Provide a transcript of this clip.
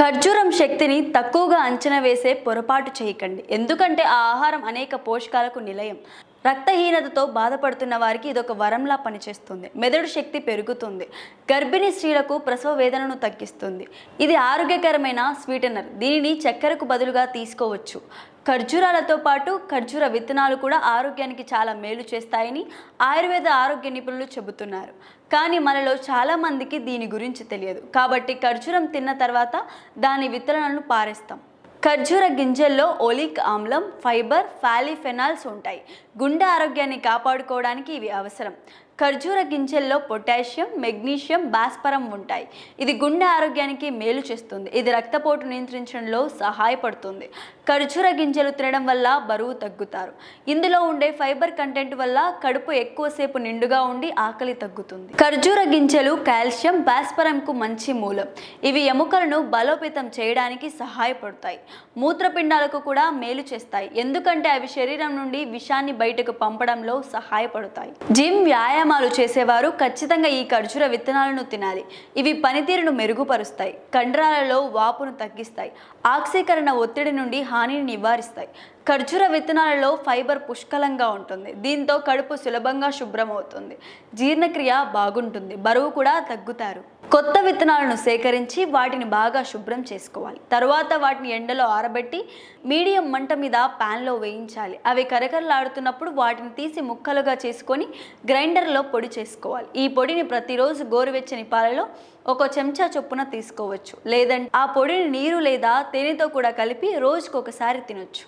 ఖర్జూరం శక్తిని తక్కువగా అంచనా వేసే పొరపాటు చేయకండి. ఎందుకంటే ఆ ఆహారం అనేక పోషకాలకు నిలయం. రక్తహీనతతో బాధపడుతున్న వారికి ఇదొక వరంలా పనిచేస్తుంది. మెదడు శక్తి పెరుగుతుంది. గర్భిణీ స్త్రీలకు ప్రసవ వేదనను తగ్గిస్తుంది. ఇది ఆరోగ్యకరమైన స్వీటనర్. దీనిని చక్కెరకు బదులుగా తీసుకోవచ్చు. ఖర్జూరాలతో పాటు ఖర్జూర విత్తనాలు కూడా ఆరోగ్యానికి చాలా మేలు చేస్తాయని ఆయుర్వేద ఆరోగ్య నిపుణులు చెబుతున్నారు. కానీ మనలో చాలామందికి దీని గురించి తెలియదు. కాబట్టి ఖర్జూరం తిన్న తర్వాత దాని విత్తనాలను పారేస్తాం. ఖర్జూర గింజల్లో ఒలిక్ ఆమ్లం ఫైబర్ ఫాలిఫెనాల్స్ ఉంటాయి. గుండె ఆరోగ్యాన్ని కాపాడుకోవడానికి ఇవి అవసరం. ఖర్జూర గింజల్లో పొటాషియం మెగ్నీషియం భాస్వరం ఉంటాయి. ఇది గుండె ఆరోగ్యానికి మేలు చేస్తుంది. ఇది రక్తపోటు నియంత్రించడంలో సహాయపడుతుంది. ఖర్జూర గింజలు తినడం వల్ల బరువు తగ్గుతారు. ఇందులో ఉండే ఫైబర్ కంటెంట్ వల్ల కడుపు ఎక్కువసేపు నిండుగా ఉండి ఆకలి తగ్గుతుంది. ఖర్జూర గింజలు కాల్షియం భాస్వరంకు మంచి మూలం. ఇవి ఎముకలను బలోపేతం చేయడానికి సహాయపడతాయి. మూత్రపిండాలకు కూడా మేలు చేస్తాయి. ఎందుకంటే అవి శరీరం నుండి విషాన్ని బయటకు పంపడంలో సహాయపడతాయి. జిమ్ వ్యాయామం వ్యాయామాలు చేసేవారు ఖచ్చితంగా ఈ ఖర్జూర విత్తనాలను తినాలి. ఇవి పనితీరును మెరుగుపరుస్తాయి. కండరాలలో వాపును తగ్గిస్తాయి. ఆక్సీకరణ ఒత్తిడి నుండి హానిని నివారిస్తాయి. ఖర్జూర విత్తనాలలో ఫైబర్ పుష్కలంగా ఉంటుంది. దీంతో కడుపు సులభంగా శుభ్రమవుతుంది. జీర్ణక్రియ బాగుంటుంది. బరువు కూడా తగ్గుతారు. కొత్త విత్తనాలను సేకరించి వాటిని బాగా శుభ్రం చేసుకోవాలి. తరువాత వాటిని ఎండలో ఆరబెట్టి మీడియం మంట మీద ప్యాన్లో వేయించాలి. అవి కరకరలాడుతున్నప్పుడు వాటిని తీసి ముక్కలుగా చేసుకొని గ్రైండర్లో పొడి చేసుకోవాలి. ఈ పొడిని ప్రతిరోజు గోరువెచ్చని పాలలో ఒక చెంచా చొప్పున తీసుకోవచ్చు. లేదంటే ఆ పొడిని నీరు లేదా తేనెతో కూడా కలిపి రోజుకొకసారి తినొచ్చు.